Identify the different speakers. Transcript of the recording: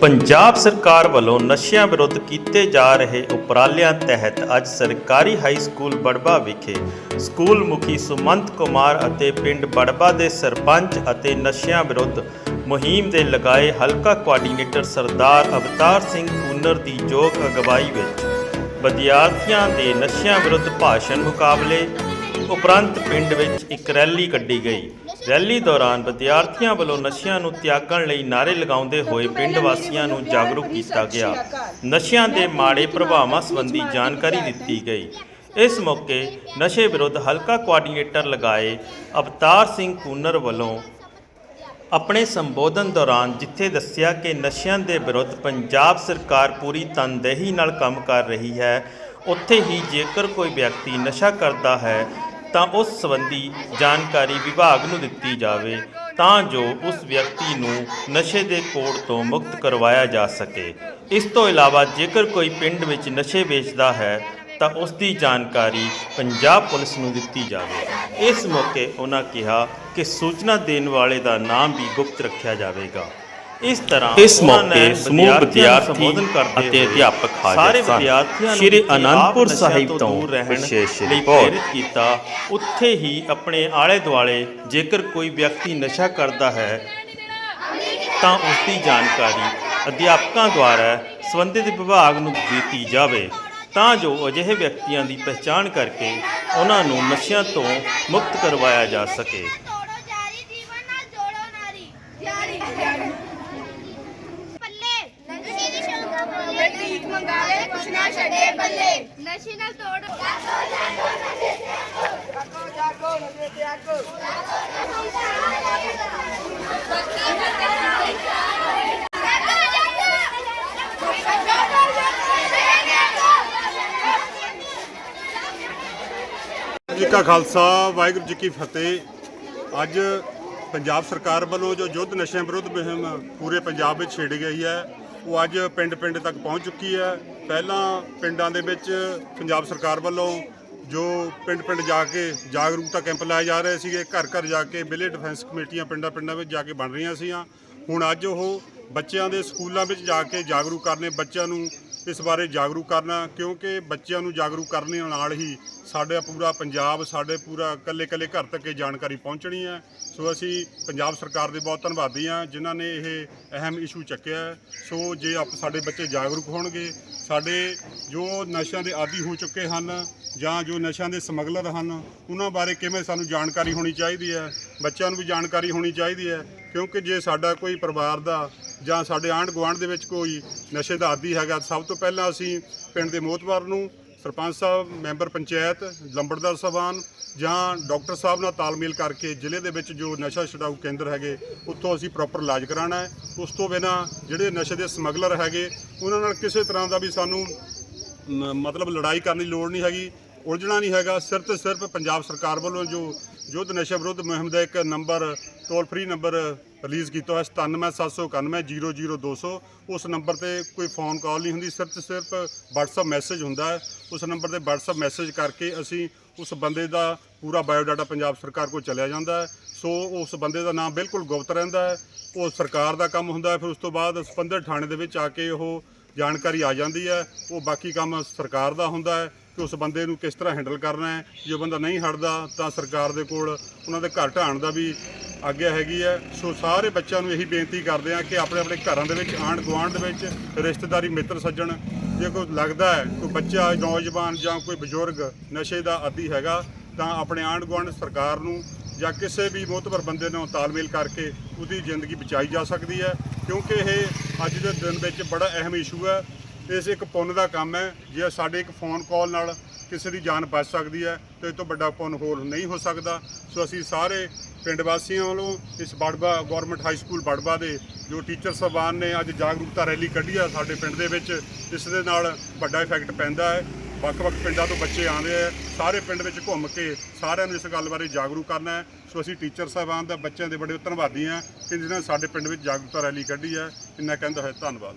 Speaker 1: ਪੰਜਾਬ ਸਰਕਾਰ ਵੱਲੋਂ ਨਸ਼ਿਆਂ ਵਿਰੁੱਧ ਕੀਤੇ ਜਾ ਰਹੇ ਉਪਰਾਲਿਆਂ ਤਹਿਤ ਅੱਜ ਸਰਕਾਰੀ ਹਾਈ ਸਕੂਲ ਬੜਬਾ ਵਿਖੇ ਸਕੂਲ ਮੁਖੀ ਸੁਮੰਤ ਕੁਮਾਰ ਅਤੇ ਪਿੰਡ ਬੜਬਾ ਦੇ ਸਰਪੰਚ ਅਤੇ ਨਸ਼ਿਆਂ ਵਿਰੁੱਧ ਮੁਹਿੰਮ ਦੇ ਲਗਾਏ ਹਲਕਾ ਕੋਆਰਡੀਨੇਟਰ ਸਰਦਾਰ ਅਵਤਾਰ ਸਿੰਘ ਕੂਨਰ ਦੀ ਯੋਗ ਅਗਵਾਈ ਵਿੱਚ ਵਿਦਿਆਰਥੀਆਂ ਦੇ ਨਸ਼ਿਆਂ ਵਿਰੁੱਧ ਭਾਸ਼ਣ ਮੁਕਾਬਲੇ ਉਪਰੰਤ ਪਿੰਡ ਵਿੱਚ ਇੱਕ ਰੈਲੀ ਕੱਢੀ ਗਈ। ਰੈਲੀ ਦੌਰਾਨ ਵਿਦਿਆਰਥੀਆਂ ਵੱਲੋਂ ਨਸ਼ਿਆਂ ਨੂੰ ਤਿਆਗਣ ਲਈ ਨਾਅਰੇ ਲਗਾਉਂਦੇ ਹੋਏ ਪਿੰਡ ਵਾਸੀਆਂ ਨੂੰ ਜਾਗਰੂਕ ਕੀਤਾ ਗਿਆ। ਨਸ਼ਿਆਂ ਦੇ ਮਾੜੇ ਪ੍ਰਭਾਵਾਂ ਸੰਬੰਧੀ ਜਾਣਕਾਰੀ ਦਿੱਤੀ ਗਈ। ਇਸ ਮੌਕੇ ਨਸ਼ੇ ਵਿਰੁੱਧ ਹਲਕਾ ਕੋਆਰਡੀਨੇਟਰ ਲਗਾਏ ਅਵਤਾਰ ਸਿੰਘ ਕੂਨਰ ਵੱਲੋਂ ਆਪਣੇ ਸੰਬੋਧਨ ਦੌਰਾਨ ਜਿੱਥੇ ਦੱਸਿਆ ਕਿ ਨਸ਼ਿਆਂ ਦੇ ਵਿਰੁੱਧ ਪੰਜਾਬ ਸਰਕਾਰ ਪੂਰੀ ਤਨਦੇਹੀ ਨਾਲ ਕੰਮ ਕਰ ਰਹੀ ਹੈ ਉੱਥੇ ਹੀ ਜੇਕਰ ਕੋਈ ਵਿਅਕਤੀ ਨਸ਼ਾ ਕਰਦਾ ਹੈ ਤਾਂ ਉਸ ਸੰਬੰਧੀ ਜਾਣਕਾਰੀ ਵਿਭਾਗ ਨੂੰ ਦਿੱਤੀ ਜਾਵੇ ਤਾਂ ਜੋ ਉਸ ਵਿਅਕਤੀ ਨੂੰ ਨਸ਼ੇ ਦੇ ਕੋੜ ਤੋਂ ਮੁਕਤ ਕਰਵਾਇਆ ਜਾ ਸਕੇ। ਇਸ ਤੋਂ ਇਲਾਵਾ ਜੇਕਰ ਕੋਈ ਪਿੰਡ ਵਿੱਚ ਨਸ਼ੇ ਵੇਚਦਾ ਹੈ, ਤਾਂ ਉਸ ਦੀ ਜਾਣਕਾਰੀ ਪੰਜਾਬ ਪੁਲਿਸ ਨੂੰ ਦਿੱਤੀ ਜਾਵੇ। ਇਸ ਮੌਕੇ ਉਹਨਾਂ ਕਿਹਾ ਕਿ ਸੂਚਨਾ ਦੇਣ ਵਾਲੇ ਦਾ ਨਾਮ ਵੀ ਗੁਪਤ ਰੱਖਿਆ ਜਾਵੇਗਾ। ਇਸ ਤਰ੍ਹਾਂ
Speaker 2: ਇਸ ਮੌਕੇ ਸਮੂਹ ਵਿਦਿਆਰਥੀ ਅਤੇ ਅਧਿਆਪਕ ਹਾਜ਼ਰ
Speaker 1: ਸਾਰੇ
Speaker 2: ਸਨ।
Speaker 1: ਵਿਦਿਆਰਥੀਆਂ ਨੂੰ
Speaker 2: ਸ਼੍ਰੀ ਅਨੰਦਪੁਰ ਸਾਹਿਬ ਤੋਂ ਵਿਸ਼ੇਸ਼ ਰਿਪੋਰਟ।
Speaker 1: ਕੀਤਾ ਉੱਥੇ ਹੀ ਆਪਣੇ ਆਲੇ ਦੁਆਲੇ ਜੇਕਰ ਕੋਈ ਵਿਅਕਤੀ ਨਸ਼ਾ ਕਰਦਾ ਹੈ ਤਾਂ ਉਸ ਦੀ ਜਾਣਕਾਰੀ ਅਧਿਆਪਕਾਂ ਦੁਆਰਾ ਸੰਬੰਧਿਤ ਵਿਭਾਗ ਨੂੰ ਦਿੱਤੀ ਜਾਵੇ ਤਾਂ ਜੋ ਅਜਿਹੇ ਵਿਅਕਤੀਆਂ ਦੀ ਪਛਾਣ ਕਰਕੇ ਉਹਨਾਂ ਨੂੰ ਨਸ਼ਿਆਂ ਤੋਂ ਮੁਕਤ ਕਰਵਾਇਆ ਜਾ ਸਕੇ
Speaker 3: ਤੋੜੋ ਜਾਰੀ ਜੀਵਨ ਨਾਲ ਜੋੜੋ ਨਾਰੀ ਜਾਰੀ ਪੱਲੇ ਨਸ਼ੇ ਦੀ ਸ਼ੌਂਕਾ ਬੋਲੇ ਠੀਕ ਮੰਗਾਵੇ ਕੁਛ ਨਾ ਛੱਡੇ ਬੱਲੇ। ਨਸ਼ੇ ਨਾਲ ਤੋੜੋ।
Speaker 4: ਜੀ ਕਾ ਖਾਲਸਾ ਵਾਹਿਗੁਰੂ ਜੀ ਕੀ ਫਤਿਹ। ਅੱਜ ਪੰਜਾਬ ਸਰਕਾਰ ਵੱਲੋਂ ਜੋ ਯੁੱਧ ਨਸ਼ਿਆਂ ਵਿਰੁੱਧ ਮੁਹਿੰਮ ਪੂਰੇ ਪੰਜਾਬ ਵਿੱਚ ਛੇੜੀ ਗਈ ਹੈ ਉਹ ਅੱਜ ਪਿੰਡ-ਪਿੰਡ ਤੱਕ ਪਹੁੰਚ ਚੁੱਕੀ ਹੈ। ਪਹਿਲਾਂ ਪਿੰਡਾਂ ਦੇ ਵਿੱਚ ਪੰਜਾਬ ਸਰਕਾਰ ਵੱਲੋਂ ਜੋ ਪਿੰਡ-ਪਿੰਡ ਜਾ ਕੇ ਜਾਗਰੂਕਤਾ ਕੈਂਪ ਲਾਏ ਜਾ ਰਹੇ ਸੀਗੇ ਘਰ-ਘਰ ਜਾ ਕੇ ਵਿਲੇ ਡਿਫੈਂਸ ਕਮੇਟੀਆਂ ਪਿੰਡਾਂ-ਪਿੰਡਾਂ ਵਿੱਚ ਜਾ ਕੇ ਬਣ ਰਹੀਆਂ ਸੀਆਂ। ਹੁਣ ਅੱਜ ਉਹ ਬੱਚਿਆਂ ਦੇ ਸਕੂਲਾਂ ਵਿੱਚ ਜਾ ਕੇ ਜਾਗਰੂਕ ਕਰਨੇ ਬੱਚਿਆਂ ਨੂੰ ਇਸ ਬਾਰੇ ਜਾਗਰੂਕ ਕਰਨਾ, ਕਿਉਂਕਿ ਬੱਚਿਆਂ ਨੂੰ ਜਾਗਰੂਕ ਕਰਨ ਨਾਲ ਹੀ ਸਾਡਾ ਪੂਰਾ ਪੰਜਾਬ, ਸਾਡੇ ਪੂਰਾ ਕੱਲੇ-ਕੱਲੇ ਘਰ ਤੱਕ ਇਹ ਜਾਣਕਾਰੀ ਪਹੁੰਚਣੀ ਹੈ। ਸੋ ਅਸੀਂ ਪੰਜਾਬ ਸਰਕਾਰ ਦੇ ਬਹੁਤ ਧੰਨਵਾਦੀ ਹਾਂ, ਜਿਨ੍ਹਾਂ ਨੇ ਇਹ ਅਹਿਮ ਇਸ਼ੂ ਚੱਕਿਆ ਹੈ। ਸੋ ਜੇ ਆਪ ਸਾਡੇ ਬੱਚੇ ਜਾਗਰੂਕ ਹੋਣਗੇ, ਸਾਡੇ ਜੋ ਨਸ਼ਿਆਂ ਦੇ ਆਦੀ ਹੋ ਚੁੱਕੇ ਹਨ ਜਾਂ ਜੋ ਨਸ਼ਿਆਂ ਦੇ ਸਮਗਲਰ ਹਨ, ਉਹਨਾਂ ਬਾਰੇ ਕਿਵੇਂ ਸਾਨੂੰ ਜਾਣਕਾਰੀ ਹੋਣੀ ਚਾਹੀਦੀ ਹੈ? ਬੱਚਿਆਂ ਨੂੰ ਵੀ ਜਾਣਕਾਰੀ ਹੋਣੀ ਚਾਹੀਦੀ ਹੈ। ਕਿਉਂਕਿ ਜੇ ਸਾਡਾ ਕੋਈ ਪਰਿਵਾਰ ਦਾ ਜਾਂ ਸਾਡੇ ਆਂਢ ਗੁਆਂਢ ਦੇ ਵਿੱਚ ਕੋਈ ਨਸ਼ੇ ਦਾ ਆਦੀ ਹੈਗਾ, ਸਭ ਤੋਂ ਪਹਿਲਾਂ ਅਸੀਂ ਪਿੰਡ ਦੇ ਮੋਹਤਵਾਰ ਨੂੰ ਸਰਪੰਚ ਸਾਹਿਬ, ਮੈਂਬਰ ਪੰਚਾਇਤ, ਲੰਬੜਦਾਰ ਸਾਹਿਬਾਨ ਜਾਂ ਡਾਕਟਰ ਸਾਹਿਬ ਨਾਲ ਤਾਲਮੇਲ ਕਰਕੇ ਜ਼ਿਲ੍ਹੇ ਦੇ ਵਿੱਚ ਜੋ ਨਸ਼ਾ ਛਡਾਊ ਕੇਂਦਰ ਹੈਗੇ, ਉੱਥੋਂ ਅਸੀਂ ਪ੍ਰੋਪਰ ਇਲਾਜ ਕਰਾਉਣਾ ਹੈ। ਉਸ ਤੋਂ ਬਿਨਾ ਜਿਹੜੇ ਨਸ਼ੇ ਦੇ ਸਮਗਲਰ ਹੈਗੇ, ਉਹਨਾਂ ਨਾਲ ਕਿਸੇ ਤਰ੍ਹਾਂ ਦਾ ਵੀ ਸਾਨੂੰ ਮਤਲਬ ਲੜਾਈ ਕਰਨ ਦੀ ਲੋੜ ਨਹੀਂ ਹੈਗੀ, ਉਲਝਣਾ ਨਹੀਂ ਹੈਗਾ। ਸਿਰਫ ਤੇ ਸਿਰਫ ਪੰਜਾਬ ਸਰਕਾਰ ਵੱਲੋਂ ਜੋ ਯੁੱਧ ਨਸ਼ਾ ਵਿਰੁੱਧ ਮੁਹਿੰਮ ਦਾ ਇੱਕ number toll free number release ਕੀਤਾ ਹੋਇਆ 9779900200 ਉਸ ਨੰਬਰ ਤੇ ਕੋਈ ਫੋਨ ਕਾਲ ਨਹੀਂ ਹੁੰਦੀ, ਸਿਰਫ ਤੇ ਸਿਰਫ WhatsApp ਮੈਸੇਜ ਹੁੰਦਾ ਹੈ। ਉਸ ਨੰਬਰ ਤੇ WhatsApp ਮੈਸੇਜ ਕਰਕੇ ਅਸੀਂ ਉਸ ਬੰਦੇ ਦਾ ਪੂਰਾ ਬਾਇਓਡਾਟਾ ਪੰਜਾਬ ਸਰਕਾਰ ਕੋਲ ਚਲਿਆ ਜਾਂਦਾ ਹੈ। ਸੋ ਉਸ ਬੰਦੇ ਦਾ ਨਾਮ ਬਿਲਕੁਲ ਗੁਪਤ ਰਹਿੰਦਾ ਹੈ। ਉਹ ਸਰਕਾਰ ਦਾ ਕੰਮ ਹੁੰਦਾ ਹੈ, ਫਿਰ ਉਸ ਤੋਂ ਬਾਅਦ ਸੰਬੰਧਿਤ ਥਾਣੇ ਦੇ ਵਿੱਚ ਆ ਕੇ ਉਹ ਜਾਣਕਾਰੀ ਆ ਜਾਂਦੀ ਹੈ। ਉਹ ਬਾਕੀ ਕੰਮ ਸਰਕਾਰ ਦਾ ਹੁੰਦਾ ਹੈ। ਕਿ ਉਸ ਬੰਦੇ ਨੂੰ ਕਿਸ ਤਰ੍ਹਾਂ ਹੈਂਡਲ ਕਰਨਾ ਹੈ। ਜੇ ਉਹ ਬੰਦਾ ਨਹੀਂ ਹਟਦਾ ਤਾਂ ਸਰਕਾਰ ਦੇ ਕੋਲ ਉਹਨਾਂ ਦੇ ਘਰ ਢਾਣ ਦਾ ਵੀ ਆਗਿਆ ਹੈਗੀ ਹੈ। ਸੋ ਸਾਰੇ ਬੱਚਿਆਂ ਨੂੰ ਇਹੀ ਬੇਨਤੀ ਕਰਦੇ ਆ ਕਿ ਆਪਣੇ ਆਪਣੇ ਘਰਾਂ ਦੇ ਵਿੱਚ ਆਂਢ ਗੁਆਂਢ ਦੇ ਵਿੱਚ ਰਿਸ਼ਤੇਦਾਰੀ ਮਿੱਤਰ ਸੱਜਣ। ਜੇ ਕੋਈ ਲੱਗਦਾ ਹੈ ਕੋਈ ਬੱਚਾ, ਨੌਜਵਾਨ ਜਾਂ ਕੋਈ ਬਜ਼ੁਰਗ ਨਸ਼ੇ ਦਾ ਆਦੀ ਹੈਗਾ, ਤਾਂ ਆਪਣੇ ਆਂਢ ਗੁਆਂਢ ਸਰਕਾਰ ਨੂੰ ਜਾਂ ਕਿਸੇ ਵੀ ਮੋਤਬਰ ਬੰਦੇ ਨਾਲ ਤਾਲਮੇਲ ਕਰਕੇ ਉਹਦੀ ਜ਼ਿੰਦਗੀ ਬਚਾਈ ਜਾ ਸਕਦੀ ਹੈ। ਕਿਉਂਕਿ ਇਹ ਅੱਜ ਦੇ ਦਿਨ ਵਿੱਚ ਬੜਾ ਅਹਿਮ ਇਸ਼ੂ ਹੈ। ਇਸ ਇੱਕ ਪੁੰਨ ਦਾ ਕੰਮ ਹੈ, ਜੇ ਸਾਡੇ ਇੱਕ ਫੋਨ ਕਾਲ ਨਾਲ ਕਿਸੇ ਦੀ ਜਾਨ ਬਚ ਸਕਦੀ ਹੈ, ਤੇ ਇਹ ਤੋਂ ਵੱਡਾ ਪੁੰਨ ਹੋਰ ਨਹੀਂ ਹੋ ਸਕਦਾ। ਸੋ ਅਸੀਂ ਸਾਰੇ ਪਿੰਡ ਵਾਸੀਆਂ ਵੱਲੋਂ ਇਸ Barba government high school Barba ਦੇ ਜੋ ਟੀਚਰ ਸਾਹਿਬਾਨ ਨੇ ਅੱਜ ਜਾਗਰੂਕਤਾ ਰੈਲੀ ਕੱਢੀ ਆ ਸਾਡੇ ਪਿੰਡ ਦੇ ਵਿੱਚ, ਇਸ ਦੇ ਨਾਲ ਵੱਡਾ ਇਫੈਕਟ ਪੈਂਦਾ ਹੈ। ਵੱਖ-ਵੱਖ ਪਿੰਡਾਂ ਤੋਂ ਬੱਚੇ ਆਉਂਦੇ ਆ, ਸਾਰੇ ਪਿੰਡ ਵਿੱਚ ਘੁੰਮ ਕੇ ਸਾਰਿਆਂ ਨੂੰ ਇਸ ਗੱਲ ਬਾਰੇ ਜਾਗਰੂਕ ਕਰਨਾ ਹੈ। ਸੋ ਅਸੀਂ ਟੀਚਰ ਸਾਹਿਬਾਨ ਦਾ, ਬੱਚਿਆਂ ਦੇ ਬੜੇ ਧੰਨਵਾਦੀ ਹਾਂ ਕਿ ਜਿਨ੍ਹਾਂ ਨੇ ਸਾਡੇ ਪਿੰਡ ਵਿੱਚ ਜਾਗਰੂਕਤਾ ਰੈਲੀ ਕੱਢੀ ਹੈ। ਇੰਨਾ ਕਹਿੰਦਾ ਹੋਇਆ ਧੰਨਵਾਦ।